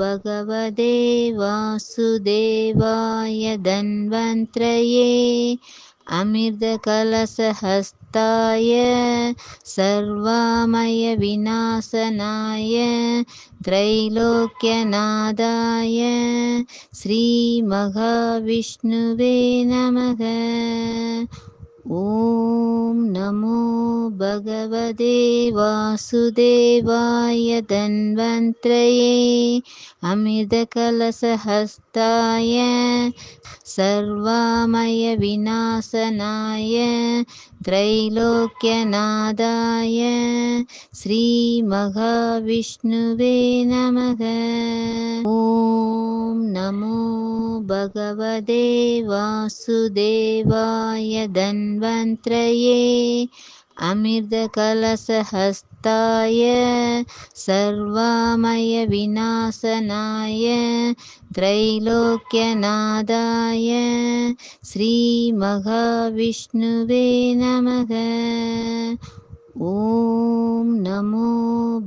भगवते वासुदेवाय धन्वन्त्रये अमृतकलशहस्ताय सर्वामयविनाशनाय त्रैलोक्यनादाय श्रीमहाविष्णुवे नमः ॐ नमो भगवते वासुदेवाय धन्वन्त्रये अमृतकलशहस्ताय सर्वामयविनाशनाय त्रैलोक्यनादाय श्रीमहाविष्णुवे नमः। ॐ नमो भगवते वासुदेवाय धन्वन्त्रये अमृतकलशहस्ताय सर्वामयविनाशनाय त्रैलोक्यनादाय श्रीमहाविष्णुवे नमः ॐ नमो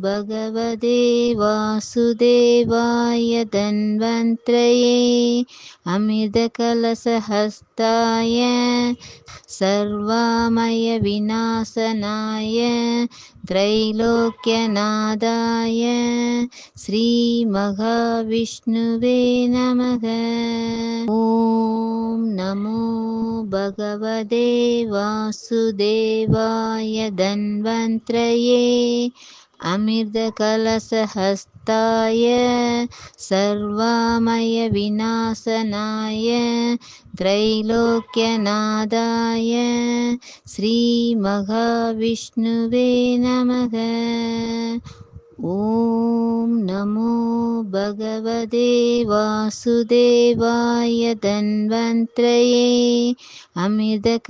भगवते वासुदेवाय धन्वन्त्रये अमृतकलशहस्ताय सर्वामयविनाशनाय त्रैलोक्यनादाय श्रीमहाविष्णुवे नमः। ॐ नमो भगवते वासुदेवाय धन्वन्त्रये अमृतकलशहस्ताय सर्वामयविनाशनाय त्रैलोक्यनादाय श्रीमहाविष्णुवे नमः। ॐ नमो भगवते वासुदेवाय धन्वन्त्रये अमृतकलशहस्ताय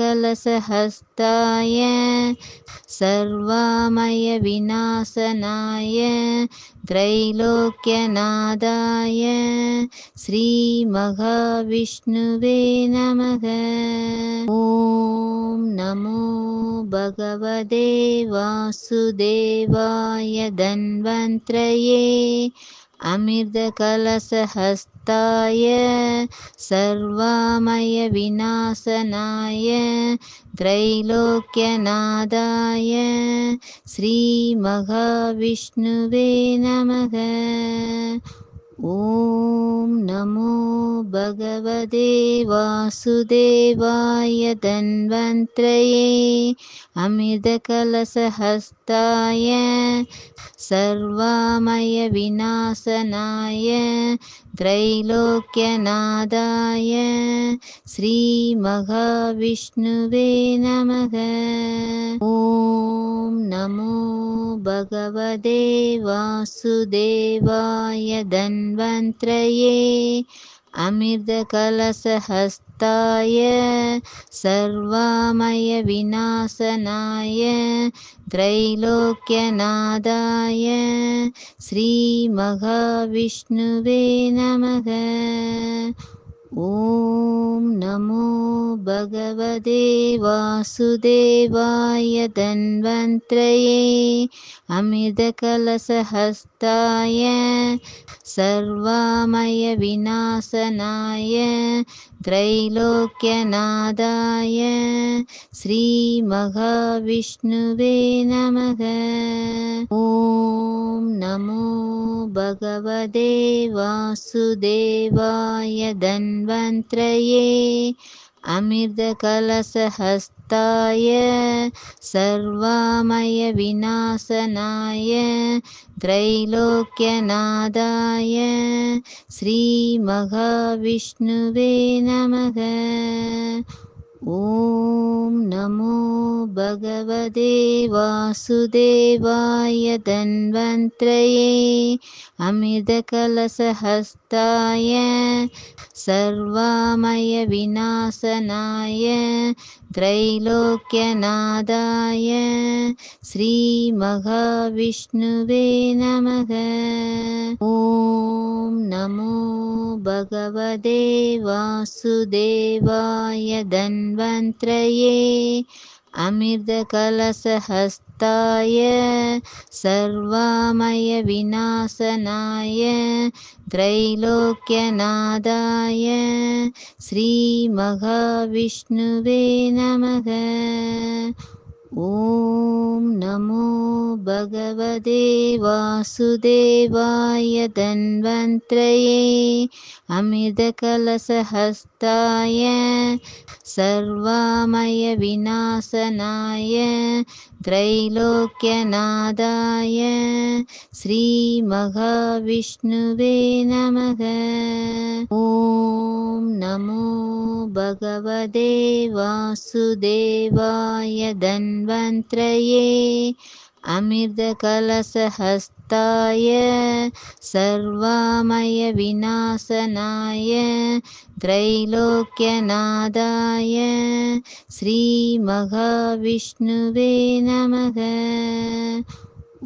सर्वामयविनाशनाय त्रैलोक्यनादाय श्रीमहाविष्णुवे नमः। ॐ नमो भगवते वासुदेवाय धन्वन्त्रये अमृतकलशहस्ताय सर्वामयविनाशनाय त्रैलोक्यनादाय श्रीमहाविष्णुवे नमः ॐ नमो भगवते वासुदेवाय धन्वन्त्रये अमृतकलशहस्ताय सर्वामयविनाशनाय त्रैलोक्यनादाय श्रीमहाविष्णुवे नमः। ॐ नमो भगवते वासुदेवाय धन्वन्त्रये अमृतकलशहस्ताय सर्वामयविनाशनाय त्रैलोक्यनादाय श्रीमहाविष्णुवे नमः ॐ नमो भगवते वासुदेवाय धन्वन्त्रये अमृतकलशहस्ताय सर्वामयविनाशनाय त्रैलोक्यनादाय श्रीमहाविष्णुवे नमो भगवते वासुदेवाय धन्वन्त्रये अमृतकलशहस्ताय सर्वामयविनाशनाय त्रैलोक्यनादाय श्रीमहाविष्णुवे नमः ॐ नमो भगवते वासुदेवाय धन्वन्त्रये अमृतकलशहस्ताय सर्वामयविनाशनाय त्रैलोक्यनादाय श्रीमहाविष्णुवे नमः। ॐ नमो भगवते वासुदेवाय धन्वन्त्रये अमृतकलशहस्ताय सर्वामयविनाशनाय त्रैलोक्यनादाय श्रीमहाविष्णुवे नमः ॐ नमो भगवते वासुदेवाय धन्वन्त्रये अमृतकलशहस्ताय सर्वामयविनाशनाय त्रैलोक्यनादाय श्रीमहाविष्णुवे नमः। ॐ नमो भगवते वासुदेवाय धन्वन्त्रये अमृतकलशहस्ताय सर्वामयविनाशनाय त्रैलोक्यनादाय श्रीमहाविष्णुवे नमः।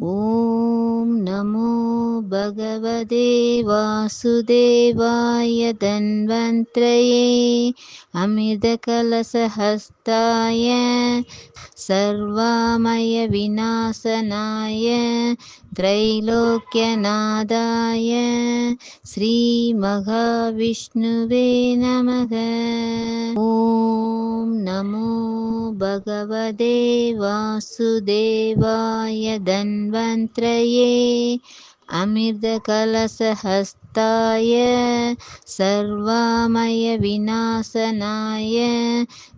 ॐ नमो भगवते वासुदेवाय धन्वन्त्रये अमृतकलशहस्ताय सर्वामयविनाशनाय त्रैलोक्यनादाय श्रीमहाविष्णुवे नमः। ॐ नमो भगवते वासुदेवाय धन्वन्त्रये अमृतकलशहस्ताय सर्वामयविनाशनाय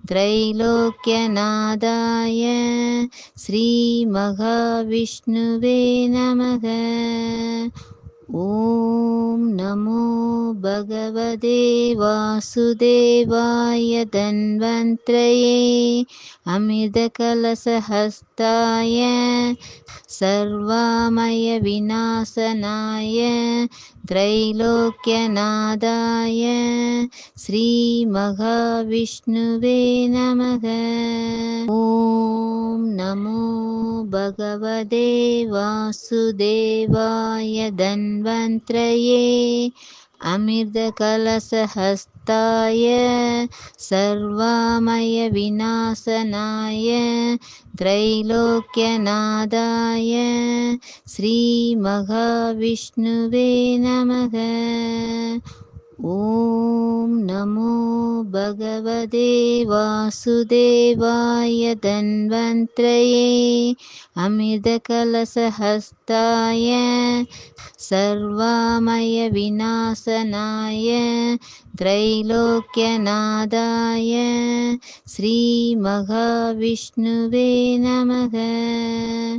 त्रैलोक्यनादाय श्रीमहाविष्णुवे नमः ॐ नमो भगवते वासुदेवाय धन्वन्त्रये अमृतकलशहस्ताय सर्वामयविनाशनाय त्रैलोक्यनादाय श्रीमहाविष्णुवे नमः। ॐ नमो भगवते वासुदेवाय धन्वन्त्रये अमृतकलशहस्ताय सर्वामयविनाशनाय त्रैलोक्यनादाय श्रीमहाविष्णुवे नमः ॐ नमो भगवते वासुदेवाय धन्वन्त्रये अमृतकलशहस्ताय सर्वामयविनाशनाय त्रैलोक्यनादाय श्रीमहाविष्णुवे नमः